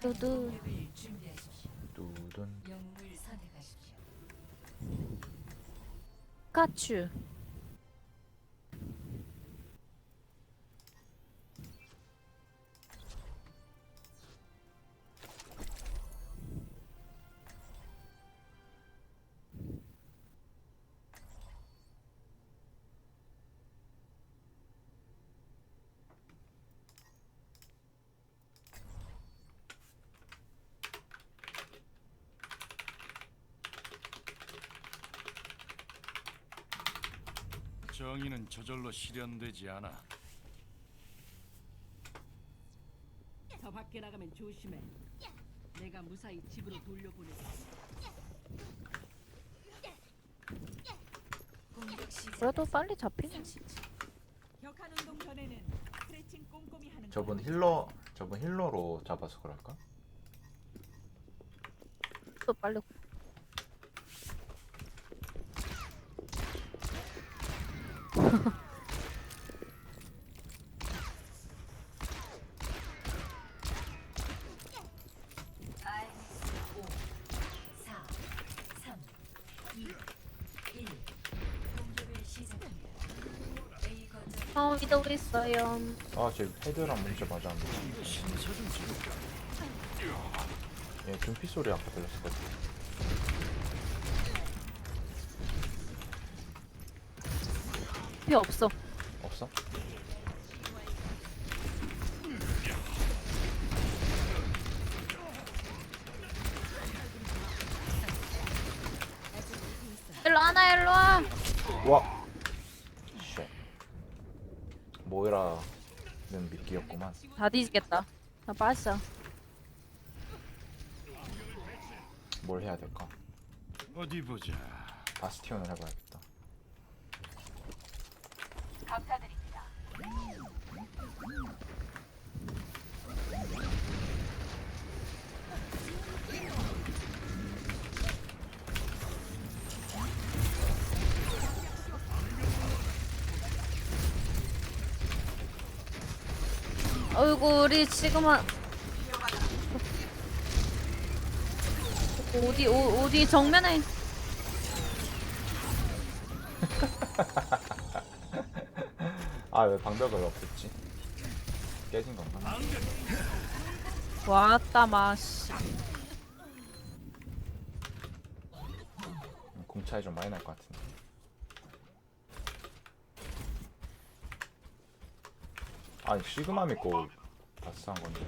두두 두둔 카츄 정의는 저절로 실현되지 않아. 더 밖에 나가면 조심해. 내가 무사히 집으로 돌려보내겠어. 그래도 빨리 잡히네 격한 운동 전에는 스트레칭 꼼꼼히 하는 거 저분 힐러 저분 힐러로 잡아서 그럴까? 또 빨리 어 위도 있어요. 아 지금 헤드랑 문제 맞았는데 얘 둠피 소리 아까 들렸었거든 필요 없어. 없어? 일로 와나 일로 와. 와! 모이라는 미끼였구만 다 뒤지겠다 나 빠졌어 뭘 해야 될까? 어디 보자. 바스티온을 해봐야겠다 어이구 우리 지금 한 어디 어, 어디 정면에 아 왜 방벽을 없앴지? 깨진 건가? 왔다 마씨 음, 공 차이 좀 많이 날 것 같은데 아니 시그마 믿고 바스한 건데.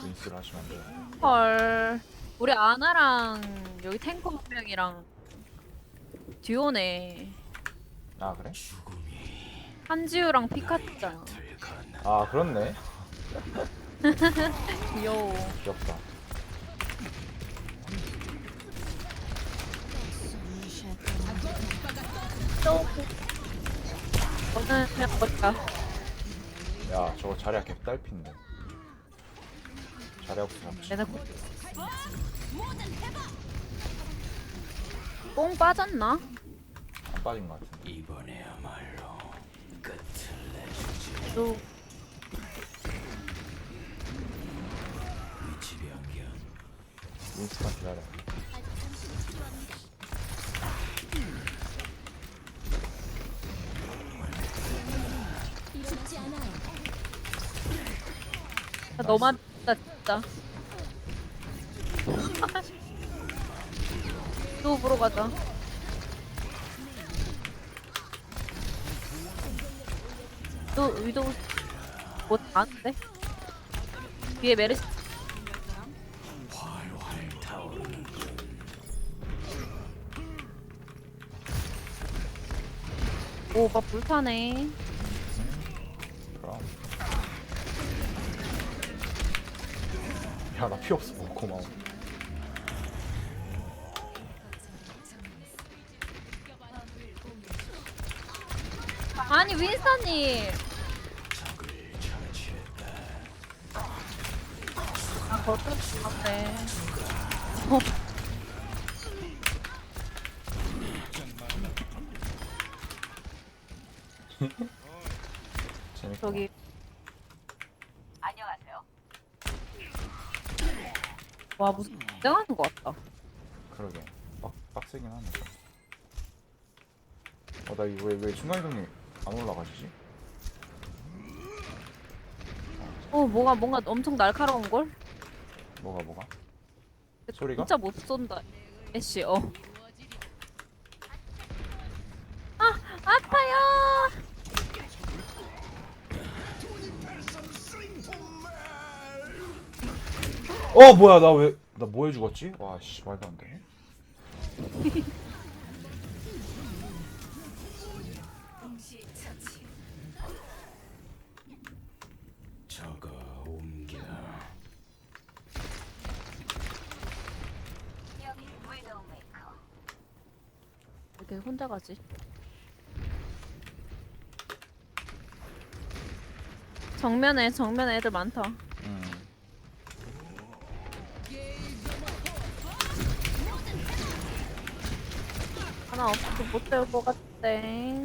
윈스를 하시면 안 돼요. 헐. 우리 아나랑 여기 탱커 한 명이랑 듀오네. 아 그래? 한지우랑 피카츄잖아. 아 그렇네. 귀여워 귀엽다. 저는 그냥 볼까 야 저거 자리야 개딸핀데. 자리야 없어 내가 뽕 빠졌나? 안 빠진 것 같은데. 이번에야말로 또. 윈스만 기다려 나 너만 나 진짜. 또 보러 가자. 또 위도 뭐 다는데? 뒤에 메르시. 오, 오빠 불타네. 야 나 피 없어 뭐, 고마워 아니 윈스턴님. 아. 어, 재밌다 저기 와 무슨 긴장하는 것 같다. 그러게 빡, 빡세긴 하네 어나 이거 왜, 왜 순간이동이 안 올라가지지? 어 뭐가 뭔가 엄청 날카로운 걸? 뭐가 뭐가? 소리가? 진짜 못 쏜다. 애쉬 어. 아 아파요. 어 뭐야 나 왜 나 뭐해 죽었지? 와씨 말도 안 돼. 저거 옮겨. 이렇게 혼자 가지. 정면에 정면에 애들 많다. 음. 하나 없어서 못 때울 것 같대.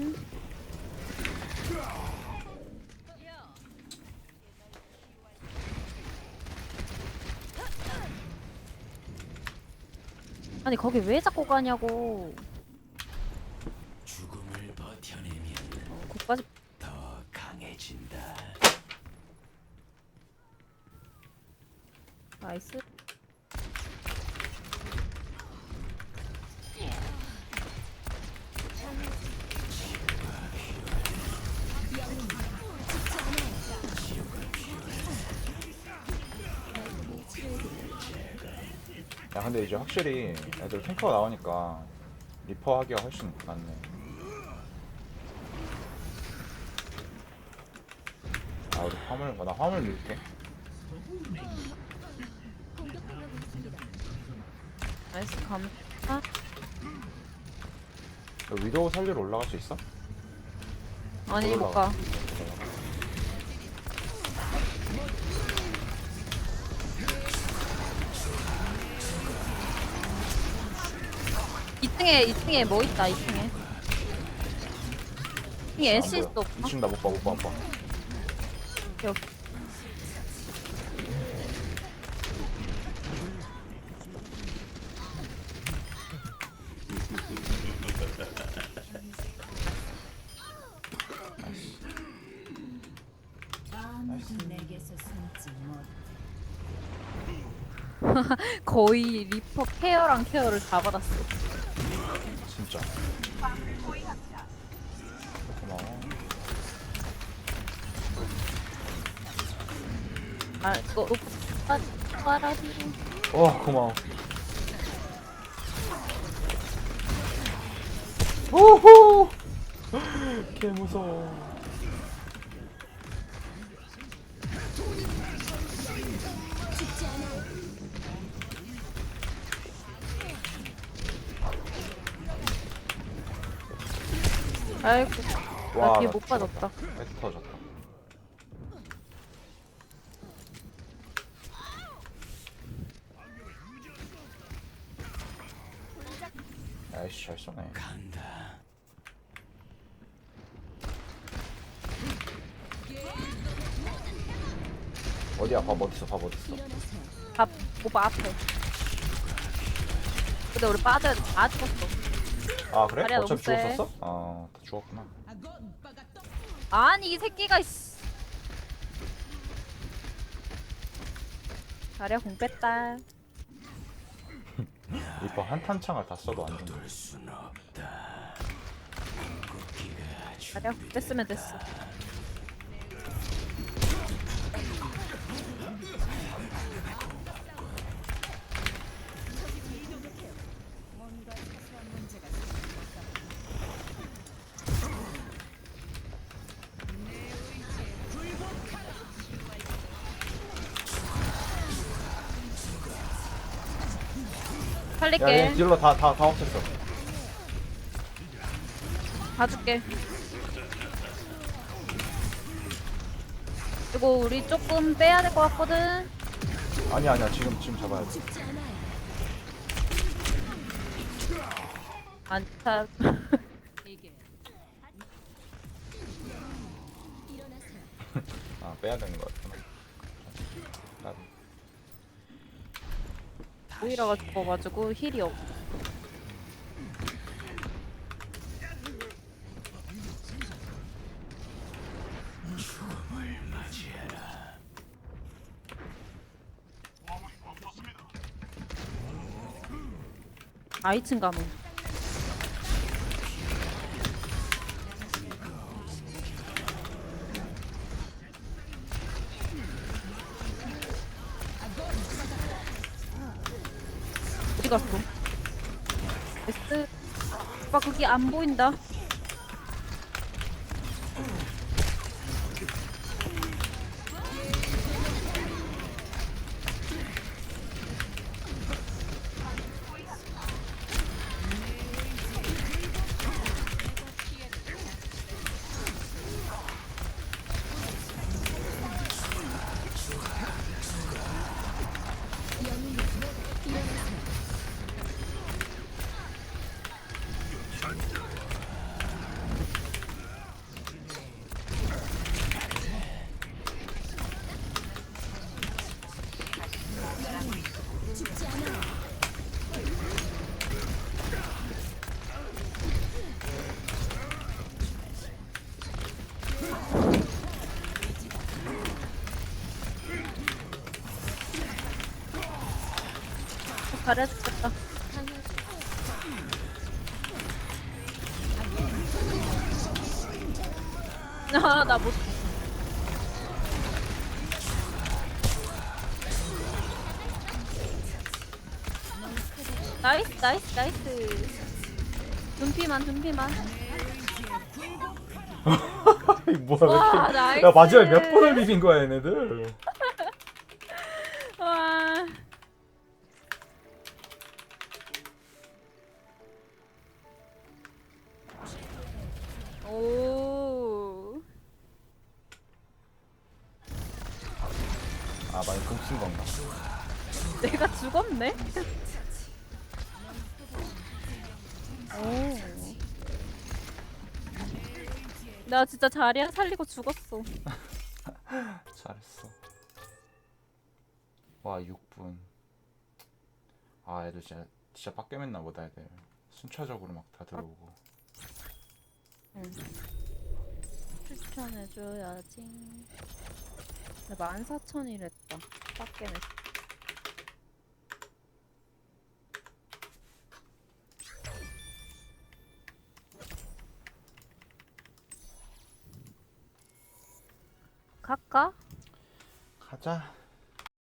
아니 거기 왜 자꾸 가냐고. 죽음을 버텨내면 어, 거기까지 더 강해진다. 나이스. 근데 이제 확실히 애들 탱커가 나오니까 리퍼 하기가 훨씬 낫네. 아 우리 화물 나 화물 밀게. 나이스 감. 아 너 위도우 살리러 올라갈 수 있어? 아니 못 가. 2층에 2층에 뭐 있다 2층에. 2층에 애쉬도 없나? 2층 나못 봐, 못 봐, 못 봐. 여기. 못. 거의 리퍼 케어랑 케어를 다 받았어. 진짜. 고마워. 아 이거 오빠 빨아들이. 어, 고마워. 오호! 개 무서워. 아이고 와, 나 뒤에 나못 빠졌다. 패스 터졌다. 아이씨, 잘 쏘네. 어디야? 밥 어딨어? 밥 어딨어? 밥 오빠 앞에. 근데 우리 빠져야 돼. 다 죽었어. 아, 그래? 다리야, 어차피 세. 죽었었어? 아, 다 죽었구나. 아니 이 새끼가 씨. 다리야 공 뺐다. 이거 한탄창을 다 써도 안 된다. 다리야 공 뺐으면 됐어. 야, 살릴게. 얘 딜러 다, 다, 다 없앴어. 봐줄게. 그리고 우리 조금 빼야 될 것 같거든. 아니야, 아니야. 지금, 지금 잡아야 돼. 안타. 아, 빼야 되는 거 같구나. 나도. 오이라가 죽어가지고 힐이 없. 아이층 가면 S 오빠 그게 안 보인다. 잘했겠다. 아, 나 못. 나이스, 나이스, 나이스. 눈피만, 눈피만. 이 뭐야 와, 왜야 마지막에 몇 번을 비빈 거야 얘네들 아 많이 금친 건가 내가 죽었네. 오. 나 진짜 자리야 살리고 죽었어. 잘했어 와 6분 아 애들 진짜 진짜 빡겜했나 보다 애들 순차적으로 막 다 들어오고 응. 추천해줘야지. 14,000이랬다. 빡게네. 갈까? 가자